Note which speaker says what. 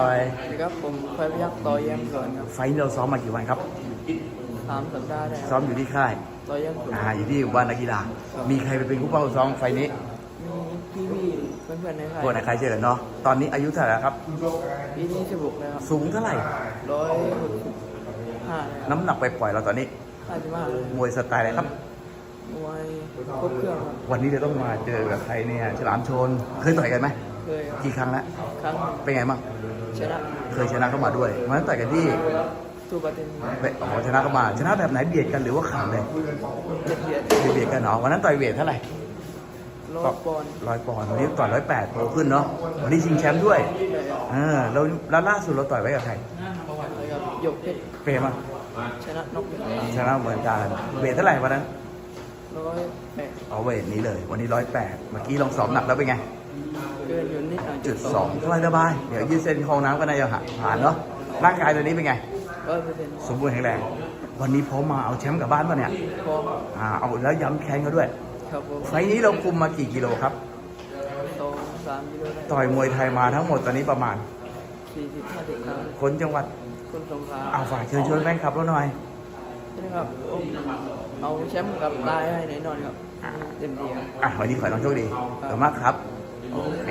Speaker 1: ไป
Speaker 2: สวัสดีครับผมไฟพยักต่อแย้มสวนครับ
Speaker 1: ไฟท์เราซ้อมมากี่วันครับ
Speaker 2: สามสัปดาห์ได้ค
Speaker 1: ซ้อ
Speaker 2: รับ
Speaker 1: มอยู่ที่ค่าย
Speaker 2: ต่อแย้มสวน
Speaker 1: อ่าอยู่ที่บ้านนักกีฬามีใครไปเป็นผู้เป้าซ้อมไฟท์นี้
Speaker 2: มีพี่ๆเพื่อนๆในค่าย
Speaker 1: พวกไหนใครเจอเนาะตอนนี้อายุเท่าไหร่แล้วครับ
Speaker 2: ปีนี้จะบุกแล้วครับ
Speaker 1: สูงเท่าไหร่
Speaker 2: ร้อยหกสิบห้าเลยครับ
Speaker 1: น้ำหนักไปปล่อยๆเราตอนนี้
Speaker 2: ห้าสิบห้าเลย
Speaker 1: มวยสไตล์อะไรครับ
Speaker 2: มวยครบเครื่องครับ
Speaker 1: วันนี้เราต้องมาเจอกับใครเนี่ยฉลามชนเคยต่อยกันไหม
Speaker 2: เคยครับ
Speaker 1: กี่ครั้งแล้ว
Speaker 2: ครั้งหนึ่ง
Speaker 1: เป็นไงบ้าง
Speaker 2: ชนะ
Speaker 1: เคยชนะเข้ามาด้วยวันนั้นต่อยกันที่
Speaker 2: ทูปาเทน
Speaker 1: ไปอ๋อชนะเข้ามาชนะแบบไหนเบียดกันหรือว่าขาดเลย
Speaker 2: เจ็ดเบียด
Speaker 1: เบียดกันเนาะวันนั้นต่อยเวทเท่าไหร่
Speaker 2: ร้อยปอนด์
Speaker 1: ร้อยปอนด์วันนี้ต่อยร้อยแปดโตขึ้นเนาะวันนี้ชิงแชมป์ด้วย
Speaker 2: เลยครับ
Speaker 1: เออเราแล้วล่าสุดเราต่อยไว้กับใคร
Speaker 2: เลยครับยกเพชร
Speaker 1: เปรมั้ง
Speaker 2: ชนะนกหนึ่ง
Speaker 1: ชนะเหมือนกันเวทเท่าไหร่วันนั้น
Speaker 2: ร้อยแปด
Speaker 1: เอาเวทนี้เลย วันนี้ร้อยแปดเมื่อกี้ลองซ้อมหนักแล้วเป็นไง
Speaker 2: เกินอยู่นิดหน่อย
Speaker 1: จุดสองสบายสบายเดี๋ยวยืดเส้นคลองน้ำก็น่าจะหาผ่านเนาะร่างกายตัวนี้เป็นไง
Speaker 2: ร้อยเปอร์เซ็นต์
Speaker 1: สมบูรณ์แข็งแรง วันนี้พร้อมมาเอาแชมป์กลับบ้านป่ะเนี่ย
Speaker 2: พร้อม
Speaker 1: อ่าเอาแล้วย้ำแข้งเขาด้วย
Speaker 2: ครับผม
Speaker 1: ไฟล์นี้เราคุมมากี่กิโลครับ
Speaker 2: สองสามกิโลได้
Speaker 1: ต่อยมวยไทยมาทั้งหมดตอนนี้ประมาณ
Speaker 2: สี่สิบห้าสิบครั้ง
Speaker 1: คนจังหวัด
Speaker 2: คนสงขลา
Speaker 1: เอาฝากเชิญชวนแฟนคลับเราหน่อย
Speaker 2: ใช่ไหมครับผมเอาแชมป์กับตายให้แน่นอนครับเต็มที่ครับ
Speaker 1: อะวันนี้ขอให้น้องโชคดีขอบคุณมากครับโอเค